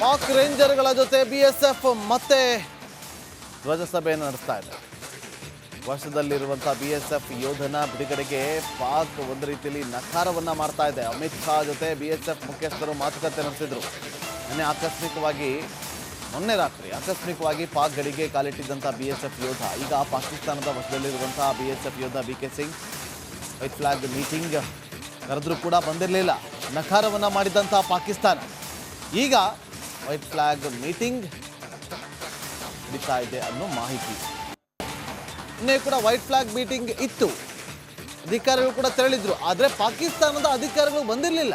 ಪಾಕ್ ರೇಂಜರ್ಗಳ ಜೊತೆ B S F ಮತ್ತೆ ಧ್ವಜಸಭೆಯನ್ನು ನಡೆಸ್ತಾ ಇದೆ. ವರ್ಷದಲ್ಲಿರುವಂಥ ಬಿ ಎಸ್ ಎಫ್ ಯೋಧನ ಬಿಡುಗಡೆಗೆ ಪಾಕ್ ಒಂದು ರೀತಿಯಲ್ಲಿ ನಕಾರವನ್ನ ಮಾಡ್ತಾ ಇದೆ. ಅಮಿತ್ ಶಾ ಜೊತೆ ಬಿ ಎಸ್ ಎಫ್ ಮುಖ್ಯಸ್ಥರು ಮಾತುಕತೆ ನಡೆಸಿದ್ರು. ನಿನ್ನೆ ಆಕಸ್ಮಿಕವಾಗಿ, ಮೊನ್ನೆ ರಾತ್ರಿ ಆಕಸ್ಮಿಕವಾಗಿ ಪಾಕ್ ಗಡಿಗೆ ಕಾಲಿಟ್ಟಿದ್ದಂಥ ಎಫ್ ಯೋಧ, ಈಗ ಪಾಕಿಸ್ತಾನದ ವಶದಲ್ಲಿರುವಂತಹ ಎಫ್ ಯೋಧ B K Singh, white flag meeting ಕರೆದ್ರೂ ಕೂಡ ಬಂದಿರಲಿಲ್ಲ. ನಕಾರವನ್ನ ಮಾಡಿದಂತಹ ಪಾಕಿಸ್ತಾನ. ಈಗ ವೈಟ್ ಫ್ಲಾಗ್ ಮೀಟಿಂಗ್ ನಡೀತಾ ಇದೆ ಅನ್ನೋ ಮಾಹಿತಿ. ಇನ್ನೇ ಕೂಡ ವೈಟ್ ಫ್ಲಾಗ್ ಮೀಟಿಂಗ್ ಇತ್ತು. ಅಧಿಕಾರಿಗಳು ಕೂಡ ತೆರಳಿದ್ರು. ಆದರೆ ಪಾಕಿಸ್ತಾನದ ಅಧಿಕಾರಿಗಳು ಬಂದಿರಲಿಲ್ಲ.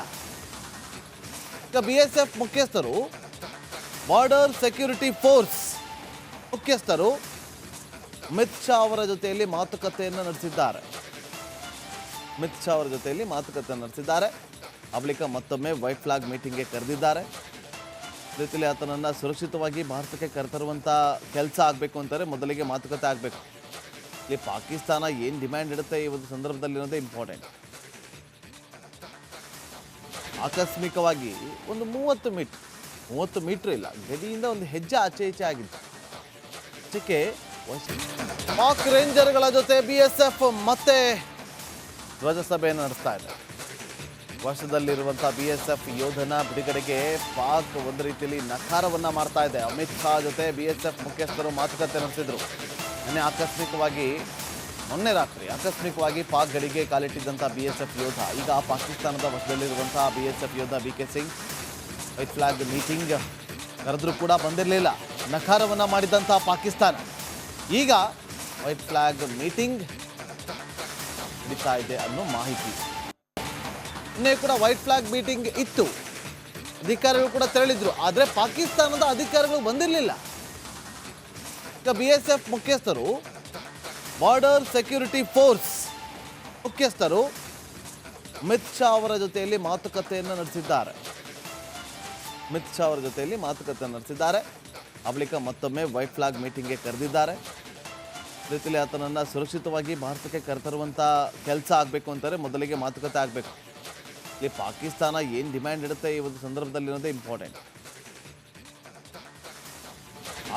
ಈಗ ಬಿ ಎಸ್ ಎಫ್ ಮುಖ್ಯಸ್ಥರು ಬಾರ್ಡರ್ ಸೆಕ್ಯೂರಿಟಿ ಫೋರ್ಸ್ ಮುಖ್ಯಸ್ಥರು ಅಮಿತ್ ಶಾ ಅವರ ಜೊತೆಯಲ್ಲಿ ಮಾತುಕತೆಯನ್ನು ನಡೆಸಿದ್ದಾರೆ. ಅಮಿತ್ ಶಾ ಅವರ ಜೊತೆಯಲ್ಲಿ ಮಾತುಕತೆ ನಡೆಸಿದ್ದಾರೆ. ಆ ಬಳಿಕ ಮತ್ತೊಮ್ಮೆ ವೈಟ್ ಫ್ಲಾಗ್ ಮೀಟಿಂಗ್ಗೆ ಕರೆದಿದ್ದಾರೆ. ರೀತಿಯಲ್ಲಿ ಆತನನ್ನು ಸುರಕ್ಷಿತವಾಗಿ ಭಾರತಕ್ಕೆ ಕರೆತರುವಂಥ ಕೆಲಸ ಆಗಬೇಕು ಅಂತಾರೆ. ಮೊದಲಿಗೆ ಮಾತುಕತೆ ಆಗಬೇಕು. ಇಲ್ಲಿ ಪಾಕಿಸ್ತಾನ ಏನು ಡಿಮ್ಯಾಂಡ್ ಇಡುತ್ತೆ ಈ ಒಂದು ಸಂದರ್ಭದಲ್ಲಿ ಅನ್ನೋದೇ ಇಂಪಾರ್ಟೆಂಟ್ ಆಕಸ್ಮಿಕವಾಗಿ ಒಂದು ಮೂವತ್ತು ಮೀಟ್ರ್ ಮೂವತ್ತು ಮೀಟ್ರ್ ಇಲ್ಲ, ಗಡಿಯಿಂದ ಒಂದು ಹೆಜ್ಜೆ ಆಚೆ ಈಚೆ ಆಗಿತ್ತು. ಅದಕ್ಕೆ ಪಾಕ್ ರೇಂಜರ್ಗಳ ಜೊತೆ ಬಿ ಎಸ್ ಎಫ್ ಮತ್ತೆ ಧ್ವಜಸಭೆಯನ್ನು ನಡೆಸ್ತಾ ಇದೆ. ವಶದಲ್ಲಿರುವಂಥ ಬಿ ಎಸ್ ಎಫ್ ಯೋಧನ ಬಿಡುಗಡೆಗೆ ಪಾಕ್ ಒಂದು ರೀತಿಯಲ್ಲಿ ನಕಾರವನ್ನ ಮಾಡ್ತಾ ಇದೆ. ಅಮಿತ್ ಶಾ ಜೊತೆ ಬಿ ಎಸ್ ಎಫ್ ಮುಖ್ಯಸ್ಥರು ಮಾತುಕತೆ ನಡೆಸಿದ್ರು. ನಿನ್ನೆ ಆಕಸ್ಮಿಕವಾಗಿ, ಮೊನ್ನೆ ರಾತ್ರಿ ಆಕಸ್ಮಿಕವಾಗಿ ಪಾಕ್ ಗಡಿಗೆ ಕಾಲಿಟ್ಟಿದ್ದಂಥ ಬಿ ಎಸ್ ಎಫ್ ಯೋಧ, ಈಗ ಪಾಕಿಸ್ತಾನದ ವಶದಲ್ಲಿರುವಂತಹ ಬಿ ಎಸ್ ಎಫ್ ಯೋಧ B K Singh white flag meeting ಕರೆದ್ರೂ ಕೂಡ ಬಂದಿರಲಿಲ್ಲ. ನಕಾರವನ್ನ ಮಾಡಿದಂಥ ಪಾಕಿಸ್ತಾನ. ಈಗ ವೈಟ್ ಫ್ಲಾಗ್ ಮೀಟಿಂಗ್ ನಡೀತಾ ಇದೆ ಅನ್ನೋ ಮಾಹಿತಿ. ನಿನ್ನೆ ಕೂಡ ವೈಟ್ ಫ್ಲಾಗ್ ಮೀಟಿಂಗ್ ಇತ್ತು. ಅಧಿಕಾರಿಗಳು ಕೂಡ ತೆರಳಿದ್ರು. ಆದರೆ ಪಾಕಿಸ್ತಾನದ ಅಧಿಕಾರಿಗಳು ಬಂದಿರಲಿಲ್ಲ. ಈಗ ಬಿ ಎಸ್ ಎಫ್ ಮುಖ್ಯಸ್ಥರು ಬಾರ್ಡರ್ ಸೆಕ್ಯೂರಿಟಿ ಫೋರ್ಸ್ ಮುಖ್ಯಸ್ಥರು ಅಮಿತ್ ಶಾ ಅವರ ಜೊತೆಯಲ್ಲಿ ಮಾತುಕತೆಯನ್ನು ನಡೆಸಿದ್ದಾರೆ. ಅಮಿತ್ ಶಾ ಅವರ ಜೊತೆಯಲ್ಲಿ ಮಾತುಕತೆ ನಡೆಸಿದ್ದಾರೆ. ಆ ಬಳಿಕ ಮತ್ತೊಮ್ಮೆ ವೈಟ್ ಫ್ಲಾಗ್ ಮೀಟಿಂಗ್ಗೆ ಕರೆದಿದ್ದಾರೆ. ರೀತಿಯಲ್ಲಿ ಆತನನ್ನು ಸುರಕ್ಷಿತವಾಗಿ ಭಾರತಕ್ಕೆ ಕರೆತರುವಂಥ ಕೆಲಸ ಆಗಬೇಕು ಅಂತಾರೆ ಮೊದಲಿಗೆ ಮಾತುಕತೆ ಆಗಬೇಕು. ಇಲ್ಲಿ ಪಾಕಿಸ್ತಾನ ಏನು ಡಿಮ್ಯಾಂಡ್ ಇಡುತ್ತೆ ಈ ಒಂದು ಸಂದರ್ಭದಲ್ಲಿ ಅನ್ನೋದೇ ಇಂಪಾರ್ಟೆಂಟ್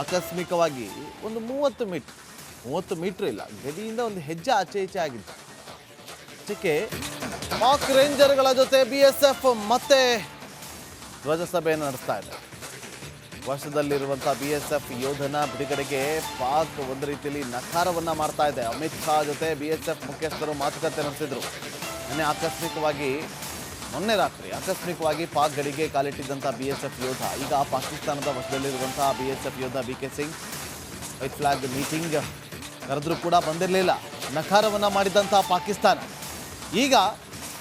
ಆಕಸ್ಮಿಕವಾಗಿ ಒಂದು ಮೂವತ್ತು ಮೀಟ್ರ್ ಮೂವತ್ತು ಮೀಟ್ರ್ ಇಲ್ಲ, ಗಡಿಯಿಂದ ಒಂದು ಹೆಜ್ಜೆ ಆಚೆ ಈಚೆ ಆಗಿತ್ತು. ಅದಕ್ಕೆ ಪಾಕ್ ರೇಂಜರ್ಗಳ ಜೊತೆ ಬಿ ಎಸ್ ಎಫ್ ಮತ್ತೆ ಧ್ವಜಸಭೆಯನ್ನು ನಡೆಸ್ತಾ ಇದೆ. ವಶದಲ್ಲಿರುವಂಥ ಬಿ ಎಸ್ ಎಫ್ ಯೋಧನ ಬಿಡುಗಡೆಗೆ ಪಾಕ್ ಒಂದು ರೀತಿಯಲ್ಲಿ ನಕಾರವನ್ನು ಮಾಡ್ತಾ ಇದೆ. ಅಮಿತ್ ಶಾ ಜೊತೆ ಬಿ ಎಸ್ ಎಫ್ ಮುಖ್ಯಸ್ಥರು ಮಾತುಕತೆ ನಡೆಸಿದ್ರು. ನಿನ್ನೆ ಆಕಸ್ಮಿಕವಾಗಿ ಮೊನ್ನೆ ರಾತ್ರಿ ಆಕಸ್ಮಿಕವಾಗಿ ಪಾಕ್ ಗಡಿಗೆ ಕಾಲಿಟ್ಟಿದ್ದಂಥ ಎಫ್ ಯೋಧ, ಈಗ ಪಾಕಿಸ್ತಾನದ ವಶದಲ್ಲಿರುವಂತಹ ಎಫ್ ಯೋಧ B K Singh white flag meeting ಕರೆದ್ರೂ ಕೂಡ ಬಂದಿರಲಿಲ್ಲ. ನಕಾರವನ್ನ ಮಾಡಿದಂತಹ ಪಾಕಿಸ್ತಾನ. ಈಗ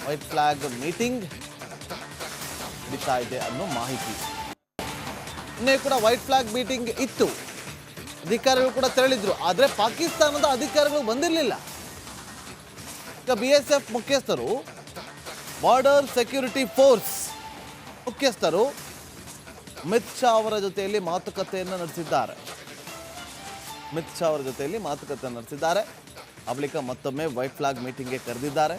ವೈಟ್ ಫ್ಲಾಗ್ ಮೀಟಿಂಗ್ ನಡೀತಾ ಇದೆ ಅನ್ನೋ ಮಾಹಿತಿ. ಮೊನ್ನೆ ಕೂಡ ವೈಟ್ ಫ್ಲಾಗ್ ಮೀಟಿಂಗ್ ಇತ್ತು. ಅಧಿಕಾರಿಗಳು ಕೂಡ ತೆರಳಿದ್ರು, ಆದರೆ ಪಾಕಿಸ್ತಾನದ ಅಧಿಕಾರಿಗಳು ಬಂದಿರಲಿಲ್ಲ. ಈಗ ಬಿ ಎಸ್ ಎಫ್ ಮುಖ್ಯಸ್ಥರು ಬಾರ್ಡರ್ ಸೆಕ್ಯೂರಿಟಿ ಫೋರ್ಸ್ ಮುಖ್ಯಸ್ಥರು ಅಮಿತ್ ಶಾ ಅವರ ಜೊತೆಯಲ್ಲಿ ಮಾತುಕತೆಯನ್ನು ನಡೆಸಿದ್ದಾರೆ. ಅಮಿತ್ ಶಾ ಅವರ ಜೊತೆಯಲ್ಲಿ ಮಾತುಕತೆ ನಡೆಸಿದ್ದಾರೆ. ಆ ಬಳಿಕ ಮತ್ತೊಮ್ಮೆ ವೈಟ್ ಫ್ಲಾಗ್ ಮೀಟಿಂಗ್ಗೆ ಕರೆದಿದ್ದಾರೆ.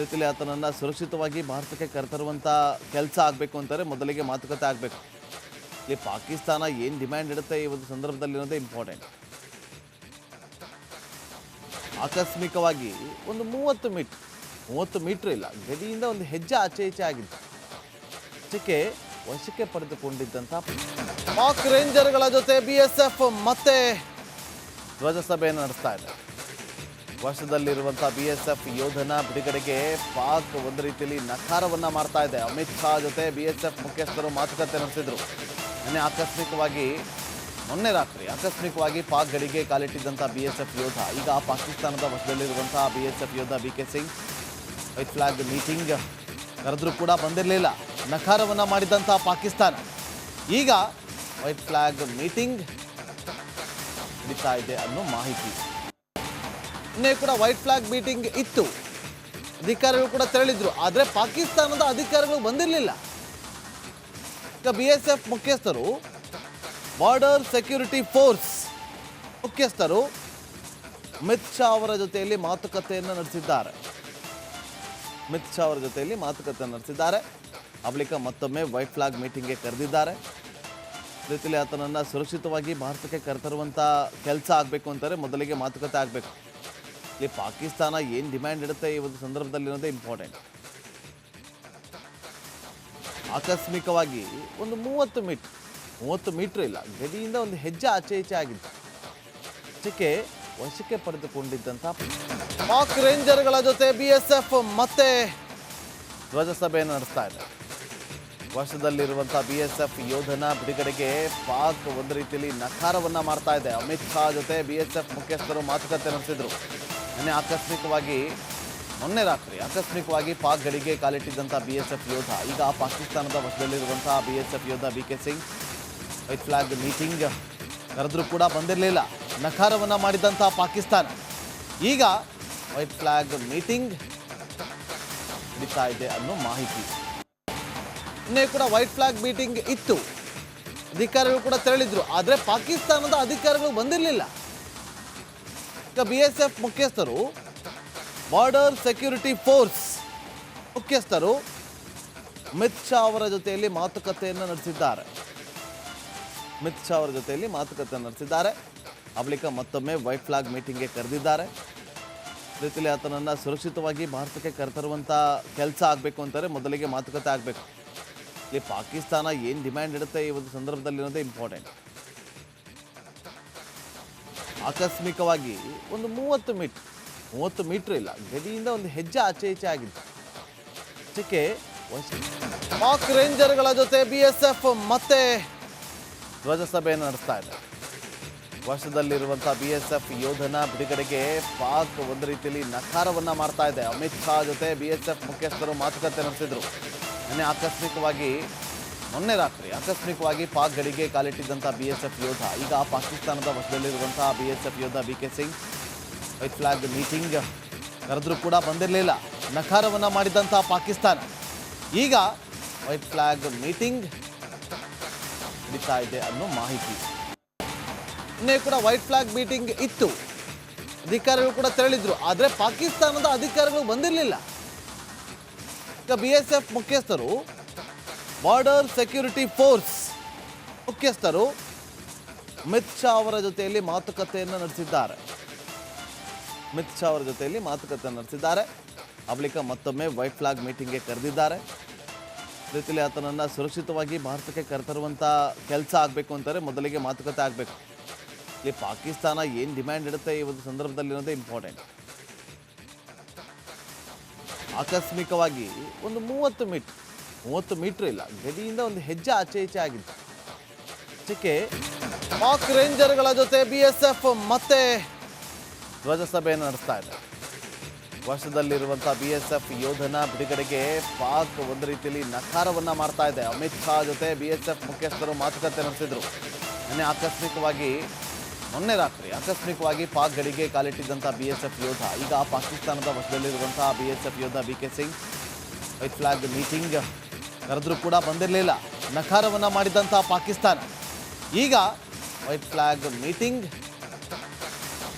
ರೀತಿಯಲ್ಲಿ ಆತನನ್ನು ಸುರಕ್ಷಿತವಾಗಿ ಭಾರತಕ್ಕೆ ಕರೆತರುವಂಥ ಕೆಲಸ ಆಗಬೇಕು ಅಂತಾರೆ. ಮೊದಲಿಗೆ ಮಾತುಕತೆ ಆಗಬೇಕು. ಇಲ್ಲಿ ಪಾಕಿಸ್ತಾನ ಏನು ಡಿಮ್ಯಾಂಡ್ ಇಡುತ್ತೆ ಈ ಒಂದು ಸಂದರ್ಭದಲ್ಲಿ ಅನ್ನೋದೇ ಇಂಪಾರ್ಟೆಂಟ್ ಆಕಸ್ಮಿಕವಾಗಿ ಒಂದು ಮೂವತ್ತು ಮೀಟ್ರ್ ಮೂವತ್ತು ಮೀಟ್ರ್ ಇಲ್ಲ. ಗಡಿಯಿಂದ ಒಂದು ಹೆಜ್ಜೆ ಆಚೆ ಈಚೆ ಆಗಿದ್ದ ಚಿಕೆ ವಶಕ್ಕೆ ಪಡೆದುಕೊಂಡಿದ್ದಂಥ ಪಾಕ್ ರೇಂಜರ್ಗಳ ಜೊತೆ ಬಿ ಎಸ್ ಎಫ್ ಮತ್ತೆ ಧ್ವಜಸಭೆಯನ್ನು ನಡೆಸ್ತಾ ಇದೆ. ವಶದಲ್ಲಿರುವಂಥ ಬಿ ಎಸ್ ಎಫ್ ಯೋಧನ ಬಿಡುಗಡೆಗೆ ಪಾಕ್ ಒಂದು ರೀತಿಯಲ್ಲಿ ನಕಾರವನ್ನ ಮಾಡ್ತಾ ಇದೆ. ಅಮಿತ್ ಶಾ ಜೊತೆ ಬಿ ಎಸ್ ಎಫ್ ಮುಖ್ಯಸ್ಥರು ಮಾತುಕತೆ ನಡೆಸಿದ್ರು. ನಿನ್ನೆ ಆಕಸ್ಮಿಕವಾಗಿ, ಮೊನ್ನೆ ರಾತ್ರಿ ಆಕಸ್ಮಿಕವಾಗಿ ಪಾಕ್ ಗಡಿಗೆ ಕಾಲಿಟ್ಟಿದ್ದಂಥ ಬಿ ಎಸ್ ಎಫ್ ಯೋಧ, ಈಗ ಪಾಕಿಸ್ತಾನದ ವಶದಲ್ಲಿರುವಂತಹ ಬಿ ಎಸ್ ಎಫ್ ಯೋಧ B K Singh white flag meeting ಕರೆದ್ರೂ ಕೂಡ ಬಂದಿರಲಿಲ್ಲ. ನಕಾರವನ್ನು ಮಾಡಿದಂಥ ಪಾಕಿಸ್ತಾನ. ಈಗ ವೈಟ್ ಫ್ಲಾಗ್ ಮೀಟಿಂಗ್ ನಡೀತಾ ಇದೆ ಅನ್ನೋ ಮಾಹಿತಿ. ನಿನ್ನೆ ಕೂಡ ವೈಟ್ ಫ್ಲಾಗ್ ಮೀಟಿಂಗ್ ಇತ್ತು. ಅಧಿಕಾರಿಗಳು ಕೂಡ ತೆರಳಿದ್ರು. ಆದರೆ ಪಾಕಿಸ್ತಾನದ ಅಧಿಕಾರಿಗಳು ಬಂದಿರಲಿಲ್ಲ. ಈಗ ಬಿ ಎಸ್ ಎಫ್ ಮುಖ್ಯಸ್ಥರು ಬಾರ್ಡರ್ ಸೆಕ್ಯೂರಿಟಿ ಫೋರ್ಸ್ ಮುಖ್ಯಸ್ಥರು ಅಮಿತ್ ಶಾ ಅವರ ಜೊತೆಯಲ್ಲಿ ಮಾತುಕತೆಯನ್ನು ನಡೆಸಿದ್ದಾರೆ. ಅಮಿತ್ ಶಾ ಅವರ ಜೊತೆಯಲ್ಲಿ ಮಾತುಕತೆ ನಡೆಸಿದ್ದಾರೆ. ಆ ಬಳಿಕ ಮತ್ತೊಮ್ಮೆ ವೈಟ್ ಫ್ಲಾಗ್ ಮೀಟಿಂಗ್ಗೆ ಕರೆದಿದ್ದಾರೆ. ರೀತಿಯಲ್ಲಿ ಆತನನ್ನು ಸುರಕ್ಷಿತವಾಗಿ ಭಾರತಕ್ಕೆ ಕರೆತರುವಂಥ ಕೆಲಸ ಆಗಬೇಕು ಅಂತಾರೆ, ಮೊದಲಿಗೆ ಮಾತುಕತೆ ಆಗಬೇಕು. ಇಲ್ಲಿ ಪಾಕಿಸ್ತಾನ ಏನು ಡಿಮ್ಯಾಂಡ್ ಇಡುತ್ತೆ ಈ ಒಂದು ಸಂದರ್ಭದಲ್ಲಿ ಅನ್ನೋದೇ ಇಂಪಾರ್ಟೆಂಟ್ ಆಕಸ್ಮಿಕವಾಗಿ ಒಂದು ಮೂವತ್ತು ಮೀಟ್ರ್ ಮೂವತ್ತು ಮೀಟ್ರ್ ಇಲ್ಲ, ಗಡಿಯಿಂದ ಒಂದು ಹೆಜ್ಜೆ ಆಚೆ ಈಚೆ ಆಗಿತ್ತು. ವಶಕ್ಕೆ ವಶಕ್ಕೆ ಪಡೆದುಕೊಂಡಿದ್ದಂಥ ಪಾಕ್ ರೇಂಜರ್ಗಳ ಜೊತೆ ಬಿ ಎಸ್ ಎಫ್ ಮತ್ತೆ ಧ್ವಜಸಭೆಯನ್ನು ನಡೆಸ್ತಾ ಇದೆ. ವಶದಲ್ಲಿರುವಂಥ ಬಿ ಎಸ್ ಎಫ್ ಯೋಧನ ಬಿಡುಗಡೆಗೆ ಪಾಕ್ ಒಂದು ರೀತಿಯಲ್ಲಿ ನಕಾರವನ್ನ ಮಾಡ್ತಾ ಇದೆ. ಅಮಿತ್ ಶಾ ಜೊತೆ ಬಿ ಎಸ್ ಎಫ್ ಮುಖ್ಯಸ್ಥರು ಮಾತುಕತೆ ನಡೆಸಿದ್ರು. ನಿನ್ನೆ ಆಕಸ್ಮಿಕವಾಗಿ, ಮೊನ್ನೆ ರಾತ್ರಿ ಆಕಸ್ಮಿಕವಾಗಿ ಪಾಕ್ ಗಡಿಗೆ ಕಾಲಿಟ್ಟಿದ್ದಂಥ ಬಿ ಎಸ್ ಎಫ್ ಯೋಧ, ಈಗ ಪಾಕಿಸ್ತಾನದ ವಶದಲ್ಲಿರುವಂಥ ಬಿ ಎಸ್ ಎಫ್ ಯೋಧ B K Singh white flag meeting ಕರೆದ್ರೂ ಕೂಡ ಬಂದಿರಲಿಲ್ಲ. ನಕಾರವನ್ನ ಮಾಡಿದಂಥ ಪಾಕಿಸ್ತಾನ. ಈಗ ವೈಟ್ ಫ್ಲಾಗ್ ಮೀಟಿಂಗ್ ನಡೀತಾ ಇದೆ ಅನ್ನೋ ಮಾಹಿತಿ. ಇನ್ನೇ ಕೂಡ ವೈಟ್ ಫ್ಲಾಗ್ ಮೀಟಿಂಗ್ ಇತ್ತು. ಅಧಿಕಾರಿಗಳು ಕೂಡ ತೆರಳಿದ್ರು. ಆದರೆ ಪಾಕಿಸ್ತಾನದ ಅಧಿಕಾರಿಗಳು ಬಂದಿರಲಿಲ್ಲ. ಈಗ ಬಿ ಎಸ್ ಎಫ್ ಮುಖ್ಯಸ್ಥರು, ಬಾರ್ಡರ್ ಸೆಕ್ಯೂರಿಟಿ ಫೋರ್ಸ್ ಮುಖ್ಯಸ್ಥರು ಅಮಿತ್ ಶಾ ಅವರ ಜೊತೆಯಲ್ಲಿ ಮಾತುಕತೆಯನ್ನು ನಡೆಸಿದ್ದಾರೆ. ಅಮಿತ್ ಶಾ ಅವರ ಜೊತೆಯಲ್ಲಿ ಮಾತುಕತೆ ನಡೆಸಿದ್ದಾರೆ. ಆ ಬಳಿಕ ಮತ್ತೊಮ್ಮೆ ವೈಟ್ ಫ್ಲಾಗ್ ಮೀಟಿಂಗ್ಗೆ ಕರೆದಿದ್ದಾರೆ. ರೀತಿಯಲ್ಲಿ ಆತನನ್ನು ಸುರಕ್ಷಿತವಾಗಿ ಭಾರತಕ್ಕೆ ಕರೆತರುವಂಥ ಕೆಲಸ ಆಗಬೇಕು ಅಂತಾರೆ, ಮೊದಲಿಗೆ ಮಾತುಕತೆ ಆಗಬೇಕು. ಇಲ್ಲಿ ಪಾಕಿಸ್ತಾನ ಏನು ಡಿಮ್ಯಾಂಡ್ ಇಡುತ್ತೆ ಈ ಒಂದು ಸಂದರ್ಭದಲ್ಲಿ ಅನ್ನೋದೇ ಇಂಪಾರ್ಟೆಂಟ್ ಆಕಸ್ಮಿಕವಾಗಿ ಒಂದು ಮೂವತ್ತು ಮೀಟ್, ಮೂವತ್ತು ಮೀಟ್ರ್ ಇಲ್ಲ, ಗಡಿಯಿಂದ ಒಂದು ಹೆಜ್ಜೆ ಆಚೆ ಈಚೆ ಆಗಿತ್ತು. ಅದಕ್ಕೆ ಮಾಕ್ ರೇಂಜರ್ಗಳ ಜೊತೆ ಬಿ ಎಸ್ ಎಫ್ ಮತ್ತೆ ಧ್ವಜಸಭೆಯನ್ನು ನಡೆಸ್ತಾ ಇದೆ. ವಶದಲ್ಲಿರುವಂಥ ಬಿ ಎಸ್ ಎಫ್ ಯೋಧನ ಬಿಡುಗಡೆಗೆ ಪಾಕ್ ಒಂದು ರೀತಿಯಲ್ಲಿ ನಕಾರವನ್ನ ಮಾಡ್ತಾ ಇದೆ. ಅಮಿತ್ ಶಾ ಜೊತೆ ಬಿ ಎಸ್ ಎಫ್ ಮುಖ್ಯಸ್ಥರು ಮಾತುಕತೆ ನಡೆಸಿದ್ರು. ನಿನ್ನೆ ಆಕಸ್ಮಿಕವಾಗಿ, ಮೊನ್ನೆ ರಾತ್ರಿ ಆಕಸ್ಮಿಕವಾಗಿ ಪಾಕ್ ಗಡಿಗೆ ಕಾಲಿಟ್ಟಿದ್ದಂಥ ಬಿ ಎಸ್ ಎಫ್ ಯೋಧ, ಈಗ ಪಾಕಿಸ್ತಾನದ ವಶದಲ್ಲಿರುವಂಥ ಬಿ ಎಸ್ ಎಫ್ ಯೋಧ B K Singh, white flag meeting ಕರೆದ್ರೂ ಕೂಡ ಬಂದಿರಲಿಲ್ಲ. ನಕಾರವನ್ನ ಮಾಡಿದಂಥ ಪಾಕಿಸ್ತಾನ. ಈಗ ವೈಟ್ ಫ್ಲಾಗ್ ಮೀಟಿಂಗ್ ನಡೀತಾ ಇದೆ ಅನ್ನೋ ಮಾಹಿತಿ. ನಿನ್ನೆ ಕೂಡ ವೈಟ್ ಫ್ಲಾಗ್ ಮೀಟಿಂಗ್ ಇತ್ತು. ಅಧಿಕಾರಿಗಳು ಕೂಡ ತೆರಳಿದ್ರು. ಆದರೆ ಪಾಕಿಸ್ತಾನದ ಅಧಿಕಾರಿಗಳು ಬಂದಿರಲಿಲ್ಲ. ಬಿ ಎಸ್ ಎಫ್ ಮುಖ್ಯಸ್ಥರು ಬಾರ್ಡರ್ ಸೆಕ್ಯೂರಿಟಿ ಫೋರ್ಸ್ ಮುಖ್ಯಸ್ಥರು ಅಮಿತ್ ಶಾ ಅವರ ಜೊತೆಯಲ್ಲಿ ಮಾತುಕತೆಯನ್ನು ನಡೆಸಿದ್ದಾರೆ. ಅಮಿತ್ ಶಾ ಅವರ ಜೊತೆಯಲ್ಲಿ ಮಾತುಕತೆ ನಡೆಸಿದ್ದಾರೆ. ಆ ಬಳಿಕ ಮತ್ತೊಮ್ಮೆ ವೈಟ್ ಫ್ಲಾಗ್ ಮೀಟಿಂಗ್ಗೆ ಕರೆದಿದ್ದಾರೆ. ರೀತಿಯಲ್ಲಿ ಆತನನ್ನು ಸುರಕ್ಷಿತವಾಗಿ ಭಾರತಕ್ಕೆ ಕರೆತರುವಂಥ ಕೆಲಸ ಆಗಬೇಕು ಅಂತಾರೆ ಮೊದಲಿಗೆ ಮಾತುಕತೆ ಆಗಬೇಕು. ಇಲ್ಲಿ ಪಾಕಿಸ್ತಾನ ಏನು ಡಿಮ್ಯಾಂಡ್ ಇಡುತ್ತೆ ಈ ಒಂದು ಸಂದರ್ಭದಲ್ಲಿ ಅನ್ನೋದೇ ಇಂಪಾರ್ಟೆಂಟ್ ಆಕಸ್ಮಿಕವಾಗಿ ಒಂದು ಮೂವತ್ತು ಮೀಟರ್ ಮೂವತ್ತು ಮೀಟ್ರ್ ಇಲ್ಲ, ಗಡಿಯಿಂದ ಒಂದು ಹೆಜ್ಜೆ ಆಚೆ ಈಚೆ ಆಗಿತ್ತು. ಅದಕ್ಕೆ ಪಾಕ್ ರೇಂಜರ್ಗಳ ಜೊತೆ ಬಿ ಎಸ್ ಎಫ್ ಮತ್ತೆ ಧ್ವಜಸಭೆಯನ್ನು ನಡೆಸ್ತಾ ಇದೆ. ವಶದಲ್ಲಿರುವಂಥ ಬಿ ಎಸ್ ಎಫ್ ಯೋಧನ ಬಿಡುಗಡೆಗೆ ಪಾಕ್ ಒಂದು ರೀತಿಯಲ್ಲಿ ನಕಾರವನ್ನು ಮಾಡ್ತಾ ಇದೆ. ಅಮಿತ್ ಶಾ ಜೊತೆ ಬಿ ಎಸ್ ಎಫ್ ಮುಖ್ಯಸ್ಥರು ಮಾತುಕತೆ ನಡೆಸಿದ್ರು. ನಿನ್ನೆ ಆಕಸ್ಮಿಕವಾಗಿ ಮೊನ್ನೆ ರಾತ್ರಿ ಆಕಸ್ಮಿಕವಾಗಿ ಪಾಕ್ ಗಡಿಗೆ ಕಾಲಿಟ್ಟಿದ್ದಂಥ ಎಫ್ ಯೋಧ, ಈಗ ಪಾಕಿಸ್ತಾನದ ವಶದಲ್ಲಿರುವಂತಹ ಎಫ್ ಯೋಧ B K Singh, white flag meeting ಕರೆದ್ರೂ ಕೂಡ ಬಂದಿರಲಿಲ್ಲ. ನಕಾರವನ್ನು ಮಾಡಿದಂಥ ಪಾಕಿಸ್ತಾನ. ಈಗ ವೈಟ್ ಫ್ಲಾಗ್ ಮೀಟಿಂಗ್